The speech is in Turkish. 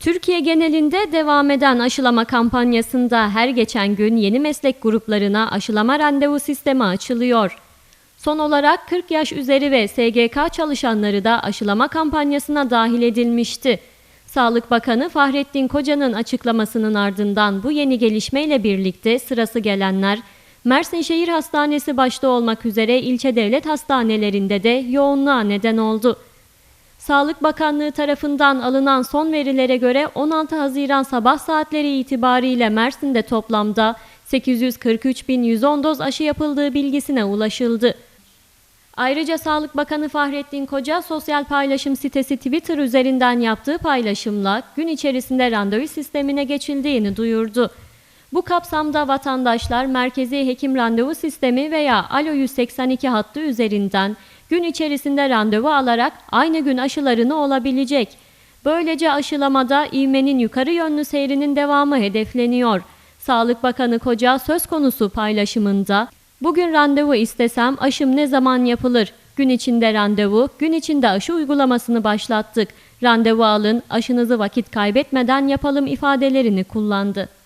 Türkiye genelinde devam eden aşılama kampanyasında her geçen gün yeni meslek gruplarına aşılama randevu sistemi açılıyor. Son olarak 40 yaş üzeri ve SGK çalışanları da aşılama kampanyasına dahil edilmişti. Sağlık Bakanı Fahrettin Koca'nın açıklamasının ardından bu yeni gelişmeyle birlikte sırası gelenler Mersin Şehir Hastanesi başta olmak üzere ilçe devlet hastanelerinde de yoğunluğa neden oldu. Sağlık Bakanlığı tarafından alınan son verilere göre 16 Haziran sabah saatleri itibariyle Mersin'de toplamda 843.110 doz aşı yapıldığı bilgisine ulaşıldı. Ayrıca Sağlık Bakanı Fahrettin Koca sosyal paylaşım sitesi Twitter üzerinden yaptığı paylaşımla gün içerisinde randevu sistemine geçildiğini duyurdu. Bu kapsamda vatandaşlar merkezi hekim randevu sistemi veya Alo 182 hattı üzerinden gün içerisinde randevu alarak aynı gün aşılarını olabilecek. Böylece aşılamada ivmenin yukarı yönlü seyrinin devamı hedefleniyor. Sağlık Bakanı Koca söz konusu paylaşımında Bugün randevu istesem aşım ne zaman yapılır? Gün içinde randevu, gün içinde aşı uygulamasını başlattık. Randevu alın, aşınızı vakit kaybetmeden yapalım ifadelerini kullandı.